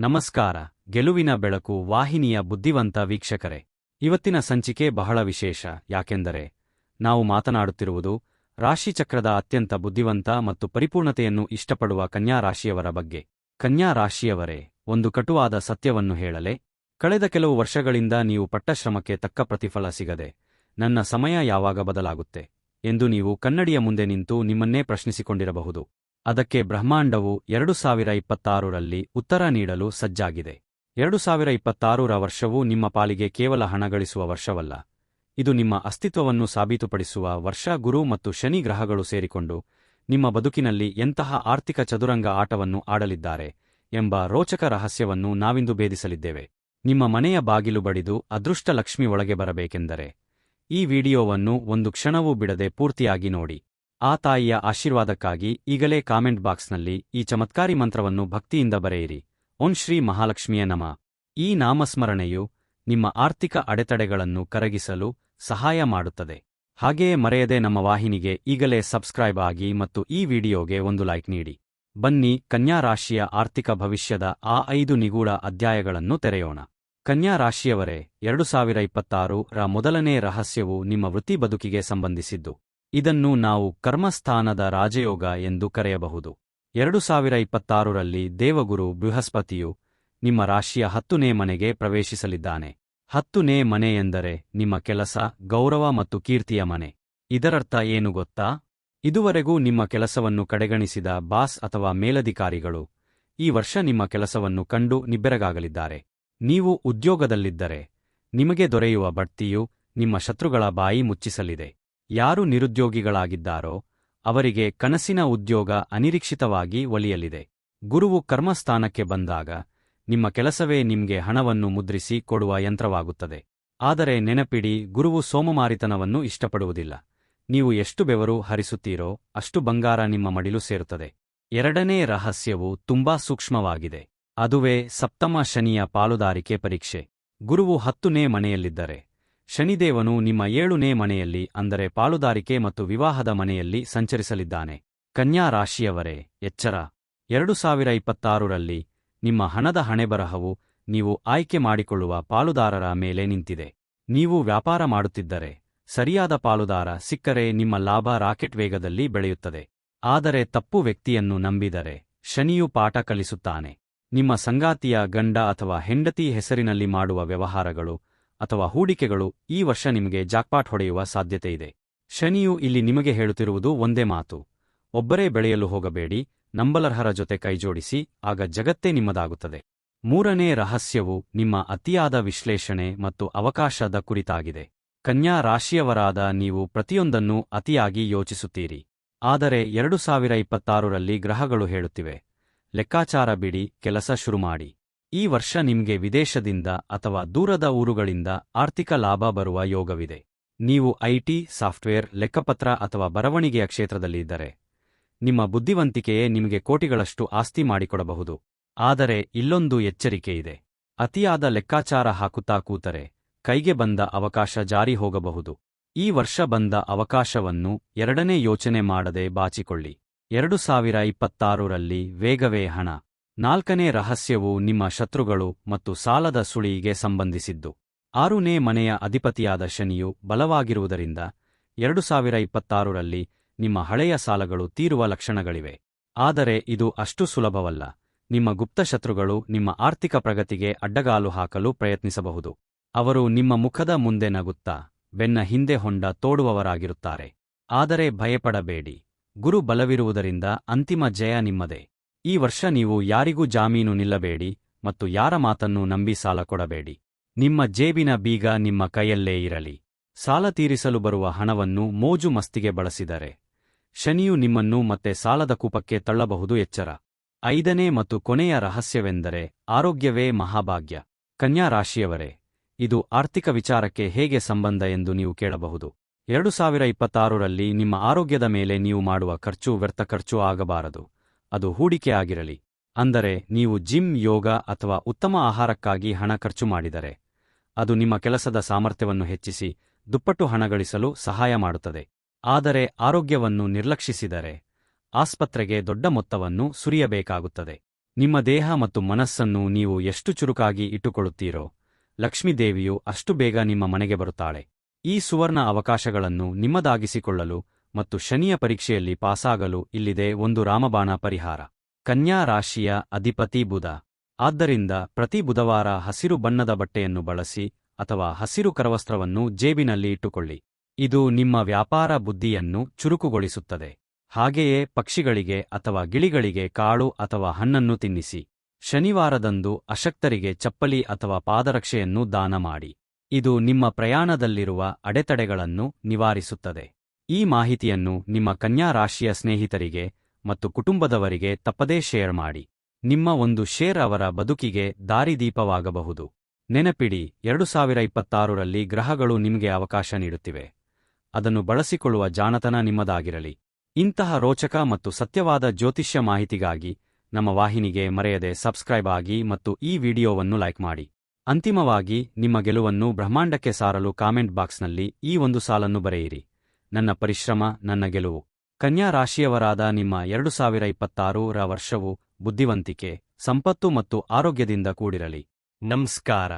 ನಮಸ್ಕಾರ. ಗೆಲುವಿನ ಬೆಳಕು ವಾಹಿನಿಯ ಬುದ್ಧಿವಂತ ವೀಕ್ಷಕರೇ. ಇವತ್ತಿನ ಸಂಚಿಕೆ ಬಹಳ ವಿಶೇಷ. ಯಾಕೆಂದರೆ ನಾವು ಮಾತನಾಡುತ್ತಿರುವುದು ರಾಶಿಚಕ್ರದ ಅತ್ಯಂತ ಬುದ್ಧಿವಂತ ಮತ್ತು ಪರಿಪೂರ್ಣತೆಯನ್ನು ಇಷ್ಟಪಡುವ ಕನ್ಯಾರಾಶಿಯವರ ಬಗ್ಗೆ. ಕನ್ಯಾ ರಾಶಿಯವರೇ, ಒಂದು ಕಟುವಾದ ಸತ್ಯವನ್ನು ಹೇಳಲೆ. ಕಳೆದ ಕೆಲವು ವರ್ಷಗಳಿಂದ ನೀವು ಪಟ್ಟಶ್ರಮಕ್ಕೆ ತಕ್ಕ ಪ್ರತಿಫಲ ಸಿಗದೆ, ನನ್ನ ಸಮಯ ಯಾವಾಗ ಬದಲಾಗುತ್ತೆ? ಎಂದು ನೀವು ಕನ್ನಡಿಯ ಮುಂದೆ ನಿಂತು ನಿಮ್ಮನ್ನೇ ಪ್ರಶ್ನಿಸಿಕೊಂಡಿರಬಹುದು. ಅದಕ್ಕೆ ಬ್ರಹ್ಮಾಂಡವು ಎರಡು ಸಾವಿರ ಇಪ್ಪತ್ತಾರರಲ್ಲಿ ಉತ್ತರ ನೀಡಲು ಸಜ್ಜಾಗಿದೆ. ಎರಡು ಸಾವಿರ ಇಪ್ಪತ್ತಾರರ ವರ್ಷವು ನಿಮ್ಮ ಪಾಲಿಗೆ ಕೇವಲ ಹಣ ಗಳಿಸುವ ವರ್ಷವಲ್ಲ. ಇದು ನಿಮ್ಮ ಅಸ್ತಿತ್ವವನ್ನು ಸಾಬೀತುಪಡಿಸುವ ವರ್ಷ ಗುರು ಮತ್ತು ಶನಿ ಗ್ರಹಗಳು ಸೇರಿಕೊಂಡು ನಿಮ್ಮ ಬದುಕಿನಲ್ಲಿ ಎಂತಹ ಆರ್ಥಿಕ ಚದುರಂಗ ಆಟವನ್ನು ಆಡಲಿದ್ದಾರೆ ಎಂಬ ರೋಚಕ ರಹಸ್ಯವನ್ನು ನಾವಿಂದು ಭೇದಿಸಲಿದ್ದೇವೆ. ನಿಮ್ಮ ಮನೆಯ ಬಾಗಿಲು ಬಡಿದು ಅದೃಷ್ಟ ಲಕ್ಷ್ಮಿ ಒಳಗೆ ಬರಬೇಕೆಂದರೆ ಈ ವಿಡಿಯೋವನ್ನು ಒಂದು ಕ್ಷಣವೂ ಬಿಡದೆ ಪೂರ್ತಿಯಾಗಿ ನೋಡಿ. ಆ ತಾಯಿಯ ಆಶೀರ್ವಾದಕ್ಕಾಗಿ ಈಗಲೇ ಕಾಮೆಂಟ್ ಬಾಕ್ಸ್ನಲ್ಲಿ ಈ ಚಮತ್ಕಾರಿ ಮಂತ್ರವನ್ನು ಭಕ್ತಿಯಿಂದ ಬರೆಯಿರಿ. ಓಂ ಶ್ರೀ ಮಹಾಲಕ್ಷ್ಮಿಯ ನಮ. ಈ ನಾಮಸ್ಮರಣೆಯು ನಿಮ್ಮ ಆರ್ಥಿಕ ಅಡೆತಡೆಗಳನ್ನು ಕರಗಿಸಲು ಸಹಾಯ ಮಾಡುತ್ತದೆ. ಹಾಗೆಯೇ ಮರೆಯದೆ ನಮ್ಮ ವಾಹಿನಿಗೆ ಈಗಲೇ ಸಬ್ಸ್ಕ್ರೈಬ್ ಆಗಿ ಮತ್ತು ಈ ವಿಡಿಯೋಗೆ ಒಂದು ಲೈಕ್ ನೀಡಿ. ಬನ್ನಿ ಕನ್ಯಾ ರಾಶಿಯ ಆರ್ಥಿಕ ಭವಿಷ್ಯದ ಆ ಐದು ನಿಗೂಢ ಅಧ್ಯಾಯಗಳನ್ನು ತೆರೆಯೋಣ. ಕನ್ಯಾ ರಾಶಿಯವರೇ, ಎರಡು ಸಾವಿರ ಇಪ್ಪತ್ತಾರು ರ ಮೊದಲನೇ ರಹಸ್ಯವು ನಿಮ್ಮ ವೃತ್ತಿ ಬದುಕಿಗೆ ಸಂಬಂಧಿಸಿದ್ದು. ಇದನ್ನು ನಾವು ಕರ್ಮಸ್ಥಾನದ ರಾಜಯೋಗ ಎಂದು ಕರೆಯಬಹುದು. ಎರಡು ಸಾವಿರ ಇಪ್ಪತ್ತಾರರಲ್ಲಿ ದೇವಗುರು ಬೃಹಸ್ಪತಿಯು ನಿಮ್ಮ ರಾಶಿಯ ಹತ್ತುನೇ ಮನೆಗೆ ಪ್ರವೇಶಿಸಲಿದ್ದಾನೆ. ಹತ್ತುನೇ ಮನೆ ಎಂದರೆ ನಿಮ್ಮ ಕೆಲಸ, ಗೌರವ ಮತ್ತು ಕೀರ್ತಿಯ ಮನೆ. ಇದರರ್ಥ ಏನು ಗೊತ್ತಾ? ಇದುವರೆಗೂ ನಿಮ್ಮ ಕೆಲಸವನ್ನು ಕಡೆಗಣಿಸಿದ ಬಾಸ್ ಅಥವಾ ಮೇಲಧಿಕಾರಿಗಳು ಈ ವರ್ಷ ನಿಮ್ಮ ಕೆಲಸವನ್ನು ಕಂಡು ನಿಬ್ಬೆರಗಾಗಲಿದ್ದಾರೆ. ನೀವು ಉದ್ಯೋಗದಲ್ಲಿದ್ದರೆ ನಿಮಗೆ ದೊರೆಯುವ ಬಡ್ತಿಯು ನಿಮ್ಮ ಶತ್ರುಗಳ ಬಾಯಿ ಮುಚ್ಚಿಸಲಿದೆ. ಯಾರು ನಿರುದ್ಯೋಗಿಗಳಾಗಿದ್ದಾರೋ ಅವರಿಗೆ ಕನಸಿನ ಉದ್ಯೋಗ ಅನಿರೀಕ್ಷಿತವಾಗಿ ಒಲಿಯಲಿದೆ. ಗುರುವು ಕರ್ಮಸ್ಥಾನಕ್ಕೆ ಬಂದಾಗ ನಿಮ್ಮ ಕೆಲಸವೇ ನಿಮ್ಗೆ ಹಣವನ್ನು ಮುದ್ರಿಸಿ ಕೊಡುವ ಯಂತ್ರವಾಗುತ್ತದೆ. ಆದರೆ ನೆನಪಿಡಿ, ಗುರುವು ಸೋಮಮಾರಿತನವನ್ನು ಇಷ್ಟಪಡುವುದಿಲ್ಲ. ನೀವು ಎಷ್ಟು ಬೆವರು ಹರಿಸುತ್ತೀರೋ ಅಷ್ಟು ಬಂಗಾರ ನಿಮ್ಮ ಮಡಿಲು ಸೇರುತ್ತದೆ. ಎರಡನೇ ರಹಸ್ಯವು ತುಂಬಾ ಸೂಕ್ಷ್ಮವಾಗಿದೆ. ಅದುವೇ ಸಪ್ತಮ ಶನಿಯ ಪಾಲುದಾರಿಕೆ ಪರೀಕ್ಷೆ. ಗುರುವು ಹತ್ತುನೇ ಮನೆಯಲ್ಲಿದ್ದರೆ ಶನಿದೇವನು ನಿಮ್ಮ ಏಳುನೇ ಮನೆಯಲ್ಲಿ, ಅಂದರೆ ಪಾಲುದಾರಿಕೆ ಮತ್ತು ವಿವಾಹದ ಮನೆಯಲ್ಲಿ ಸಂಚರಿಸಲಿದ್ದಾನೆ. ಕನ್ಯಾ ರಾಶಿಯವರೇ, ಎಚ್ಚರ. ಎರಡು ಸಾವಿರ ಇಪ್ಪತ್ತಾರರಲ್ಲಿ ನಿಮ್ಮ ಹಣದ ಹಣೆಬರಹವು ನೀವು ಆಯ್ಕೆ ಮಾಡಿಕೊಳ್ಳುವ ಪಾಲುದಾರರ ಮೇಲೆ ನಿಂತಿದೆ. ನೀವು ವ್ಯಾಪಾರ ಮಾಡುತ್ತಿದ್ದರೆ, ಸರಿಯಾದ ಪಾಲುದಾರ ಸಿಕ್ಕರೆ ನಿಮ್ಮ ಲಾಭ ರಾಕೆಟ್ ವೇಗದಲ್ಲಿ ಬೆಳೆಯುತ್ತದೆ. ಆದರೆ ತಪ್ಪು ವ್ಯಕ್ತಿಯನ್ನು ನಂಬಿದರೆ ಶನಿಯು ಪಾಠ ಕಲಿಸುತ್ತಾನೆ. ನಿಮ್ಮ ಸಂಗಾತಿಯ ಗಂಡ ಅಥವಾ ಹೆಂಡತಿ ಹೆಸರಿನಲ್ಲಿ ಮಾಡುವ ವ್ಯವಹಾರಗಳು ಅಥವಾ ಹೂಡಿಕೆಗಳು ಈ ವರ್ಷ ನಿಮಗೆ ಜಾಕ್ಪಾಟ್ ಹೊಡೆಯುವ ಸಾಧ್ಯತೆಯಿದೆ. ಶನಿಯು ಇಲ್ಲಿ ನಿಮಗೆ ಹೇಳುತ್ತಿರುವುದು ಒಂದೇ ಮಾತು. ಒಬ್ಬರೇ ಬೆಳೆಯಲು ಹೋಗಬೇಡಿ, ನಂಬಲರ್ಹರ ಜೊತೆ ಕೈಜೋಡಿಸಿ, ಆಗ ಜಗತ್ತೇ ನಿಮ್ಮದಾಗುತ್ತದೆ. ಮೂರನೇ ರಹಸ್ಯವು ನಿಮ್ಮ ಅತಿಯಾದ ವಿಶ್ಲೇಷಣೆ ಮತ್ತು ಅವಕಾಶದ ಕುರಿತಾಗಿದೆ. ಕನ್ಯಾ ರಾಶಿಯವರಾದ ನೀವು ಪ್ರತಿಯೊಂದನ್ನೂ ಅತಿಯಾಗಿ ಯೋಚಿಸುತ್ತೀರಿ. ಆದರೆ ಎರಡು ಸಾವಿರ ಇಪ್ಪತ್ತಾರರಲ್ಲಿ ಗ್ರಹಗಳು ಹೇಳುತ್ತಿವೆ. ಲೆಕ್ಕಾಚಾರ ಬಿಡಿ, ಕೆಲಸ ಶುರುಮಾಡಿ. ಈ ವರ್ಷ ನಿಮ್ಗೆ ವಿದೇಶದಿಂದ ಅಥವಾ ದೂರದ ಊರುಗಳಿಂದ ಆರ್ಥಿಕ ಲಾಭ ಬರುವ ಯೋಗವಿದೆ. ನೀವು ಐಟಿ ಸಾಫ್ಟ್ವೇರ್, ಲೆಕ್ಕಪತ್ರ ಅಥವಾ ಬರವಣಿಗೆಯ ಕ್ಷೇತ್ರದಲ್ಲಿ ಇದ್ದರೆ, ನಿಮ್ಮ ಬುದ್ಧಿವಂತಿಕೆಯೇ ನಿಮಗೆ ಕೋಟಿಗಳಷ್ಟು ಆಸ್ತಿ ಮಾಡಿಕೊಡಬಹುದು. ಆದರೆ ಇಲ್ಲೊಂದು ಎಚ್ಚರಿಕೆಯಿದೆ ಅತಿಯಾದ ಲೆಕ್ಕಾಚಾರ ಹಾಕುತ್ತಾ ಕೂತರೆ, ಕೈಗೆ ಬಂದ ಅವಕಾಶ ಜಾರಿ ಹೋಗಬಹುದು. ಈ ವರ್ಷ ಬಂದ ಅವಕಾಶವನ್ನು ಎರಡನೇ ಯೋಚನೆ ಮಾಡದೆ ಬಾಚಿಕೊಳ್ಳಿ. ಎರಡು ಸಾವಿರ ಇಪ್ಪತ್ತಾರರಲ್ಲಿ ವೇಗವೇ ಹಣ. ನಾಲ್ಕನೇ ರಹಸ್ಯವು ನಿಮ್ಮ ಶತ್ರುಗಳು ಮತ್ತು ಸಾಲದ ಸುಳಿಗೆ ಸಂಬಂಧಿಸಿದ್ದು. ಆರುನೇ ಮನೆಯ ಅಧಿಪತಿಯಾದ ಶನಿಯು ಬಲವಾಗಿರುವುದರಿಂದ ಎರಡು ಸಾವಿರ ಇಪ್ಪತ್ತಾರರಲ್ಲಿ ನಿಮ್ಮ ಹಳೆಯ ಸಾಲಗಳು ತೀರುವ ಲಕ್ಷಣಗಳಿವೆ. ಆದರೆ ಇದು ಅಷ್ಟು ಸುಲಭವಲ್ಲ. ನಿಮ್ಮ ಗುಪ್ತ ಶತ್ರುಗಳು ನಿಮ್ಮ ಆರ್ಥಿಕ ಪ್ರಗತಿಗೆ ಅಡ್ಡಗಾಲು ಹಾಕಲು ಪ್ರಯತ್ನಿಸಬಹುದು. ಅವರು ನಿಮ್ಮ ಮುಖದ ಮುಂದೆ ನಗುತ್ತಾ ಬೆನ್ನ ಹಿಂದೆ ಹೊಂಡ ತೋಡುವವರಾಗಿರುತ್ತಾರೆ. ಆದರೆ ಭಯಪಡಬೇಡಿ. ಗುರು ಬಲವಿರುವುದರಿಂದ ಅಂತಿಮ ಜಯ ನಿಮ್ಮದೇ. ಈ ವರ್ಷ ನೀವು ಯಾರಿಗೂ ಜಾಮೀನು ನಿಲ್ಲಬೇಡಿ ಮತ್ತು ಯಾರ ಮಾತನ್ನು ನಂಬಿ ಸಾಲ ಕೊಡಬೇಡಿ. ನಿಮ್ಮ ಜೇಬಿನ ಬೀಗ ನಿಮ್ಮ ಕೈಯಲ್ಲೇ ಇರಲಿ. ಸಾಲ ತೀರಿಸಲು ಬರುವ ಹಣವನ್ನು ಮೋಜು ಮಸ್ತಿಗೆ ಬಳಸಿದರೆ. ಶನಿಯು ನಿಮ್ಮನ್ನು ಮತ್ತೆ ಸಾಲದ ಕೂಪಕ್ಕೆ ತಳ್ಳಬಹುದು ಎಚ್ಚರ. ಐದನೇ ಮತ್ತು ಕೊನೆಯ ರಹಸ್ಯವೆಂದರೆ ಆರೋಗ್ಯವೇ ಮಹಾಭಾಗ್ಯ. ಕನ್ಯಾ ರಾಶಿಯವರೇ, ಇದು ಆರ್ಥಿಕ ವಿಚಾರಕ್ಕೆ ಹೇಗೆ ಸಂಬಂಧ ಎಂದು ನೀವು ಕೇಳಬಹುದು. ಎರಡು ಸಾವಿರ ಇಪ್ಪತ್ತಾರರಲ್ಲಿ ನಿಮ್ಮ ಆರೋಗ್ಯದ ಮೇಲೆ ನೀವು ಮಾಡುವ ಖರ್ಚು ವ್ಯರ್ಥ ಖರ್ಚು ಆಗಬಾರದು. ಅದು ಹೂಡಿಕೆ ಆಗಿರಲಿ. ಅಂದರೆ ನೀವು ಜಿಮ್, ಯೋಗ ಅಥವಾ ಉತ್ತಮ ಆಹಾರಕ್ಕಾಗಿ ಹಣ ಖರ್ಚು ಮಾಡಿದರೆ, ಅದು ನಿಮ್ಮ ಕೆಲಸದ ಸಾಮರ್ಥ್ಯವನ್ನು ಹೆಚ್ಚಿಸಿ ದುಪ್ಪಟ್ಟು ಹಣ ಗಳಿಸಲು ಸಹಾಯ ಮಾಡುತ್ತದೆ. ಆದರೆ ಆರೋಗ್ಯವನ್ನು ನಿರ್ಲಕ್ಷಿಸಿದರೆ ಆಸ್ಪತ್ರೆಗೆ ದೊಡ್ಡ ಮೊತ್ತವನ್ನು ಸುರಿಯಬೇಕಾಗುತ್ತದೆ. ನಿಮ್ಮ ದೇಹ ಮತ್ತು ಮನಸ್ಸನ್ನು ನೀವು ಎಷ್ಟು ಚುರುಕಾಗಿ ಇಟ್ಟುಕೊಳ್ಳುತ್ತೀರೋ ಲಕ್ಷ್ಮೀದೇವಿಯು ಅಷ್ಟು ಬೇಗ ನಿಮ್ಮ ಮನೆಗೆ ಬರುತ್ತಾಳೆ. ಈ ಸುವರ್ಣ ಅವಕಾಶಗಳನ್ನು ನಿಮ್ಮದಾಗಿಸಿಕೊಳ್ಳಲು ಮತ್ತು ಶನಿಯ ಪರೀಕ್ಷೆಯಲ್ಲಿ ಪಾಸಾಗಲು ಇಲ್ಲಿದೆ ಒಂದು ರಾಮಬಾಣ ಪರಿಹಾರ. ಕನ್ಯಾ ರಾಶಿಯ ಅಧಿಪತಿ ಬುಧ. ಆದ್ದರಿಂದ ಪ್ರತಿ ಬುಧವಾರ ಹಸಿರು ಬಣ್ಣದ ಬಟ್ಟೆಯನ್ನು ಬಳಸಿ ಅಥವಾ ಹಸಿರು ಕರವಸ್ತ್ರವನ್ನು ಜೇಬಿನಲ್ಲಿ ಇಟ್ಟುಕೊಳ್ಳಿ. ಇದು ನಿಮ್ಮ ವ್ಯಾಪಾರ ಬುದ್ಧಿಯನ್ನು ಚುರುಕುಗೊಳಿಸುತ್ತದೆ. ಹಾಗೆಯೇ ಪಕ್ಷಿಗಳಿಗೆ ಅಥವಾ ಗಿಳಿಗಳಿಗೆ ಕಾಳು ಅಥವಾ ಹಣ್ಣನ್ನು ತಿನ್ನಿಸಿ. ಶನಿವಾರದಂದು ಅಶಕ್ತರಿಗೆ ಚಪ್ಪಲಿ ಅಥವಾ ಪಾದರಕ್ಷೆಯನ್ನು ದಾನ ಮಾಡಿ. ಇದು ನಿಮ್ಮ ಪ್ರಯಾಣದಲ್ಲಿರುವ ಅಡೆತಡೆಗಳನ್ನು ನಿವಾರಿಸುತ್ತದೆ. ಈ ಮಾಹಿತಿಯನ್ನು ನಿಮ್ಮ ಕನ್ಯಾ ರಾಶಿಯ ಸ್ನೇಹಿತರಿಗೆ ಮತ್ತು ಕುಟುಂಬದವರಿಗೆ ತಪ್ಪದೇ ಶೇರ್ ಮಾಡಿ. ನಿಮ್ಮ ಒಂದು ಶೇರ್ ಅವರ ಬದುಕಿಗೆ ದಾರಿದೀಪವಾಗಬಹುದು. ನೆನಪಿಡಿ, ಎರಡು ಸಾವಿರ ಇಪ್ಪತ್ತಾರರಲ್ಲಿ ಗ್ರಹಗಳು ನಿಮಗೆ ಅವಕಾಶ ನೀಡುತ್ತಿವೆ. ಅದನ್ನು ಬಳಸಿಕೊಳ್ಳುವ ಜಾಣತನ ನಿಮ್ಮದಾಗಿರಲಿ. ಇಂತಹ ರೋಚಕ ಮತ್ತು ಸತ್ಯವಾದ ಜ್ಯೋತಿಷ್ಯ ಮಾಹಿತಿಗಾಗಿ ನಮ್ಮ ವಾಹಿನಿಗೆ ಮರೆಯದೆ ಸಬ್ಸ್ಕ್ರೈಬ್ ಆಗಿ ಮತ್ತು ಈ ವಿಡಿಯೋವನ್ನು ಲೈಕ್ ಮಾಡಿ. ಅಂತಿಮವಾಗಿ, ನಿಮ್ಮ ಗೆಲುವನ್ನು ಬ್ರಹ್ಮಾಂಡಕ್ಕೆ ಸಾರಲು ಕಾಮೆಂಟ್ ಬಾಕ್ಸ್ನಲ್ಲಿ ಈ ಒಂದು ಸಾಲನ್ನು ಬರೆಯಿರಿ. ನನ್ನ ಪರಿಶ್ರಮ, ನನ್ನ ಗೆಲುವು. ಕನ್ಯಾ ರಾಶಿಯವರಾದ ನಿಮ್ಮ ಎರಡು ಸಾವಿರ ಇಪ್ಪತ್ತಾರು ವರ್ಷವು ಬುದ್ಧಿವಂತಿಕೆ, ಸಂಪತ್ತು ಮತ್ತು ಆರೋಗ್ಯದಿಂದ ಕೂಡಿರಲಿ. ನಮಸ್ಕಾರ.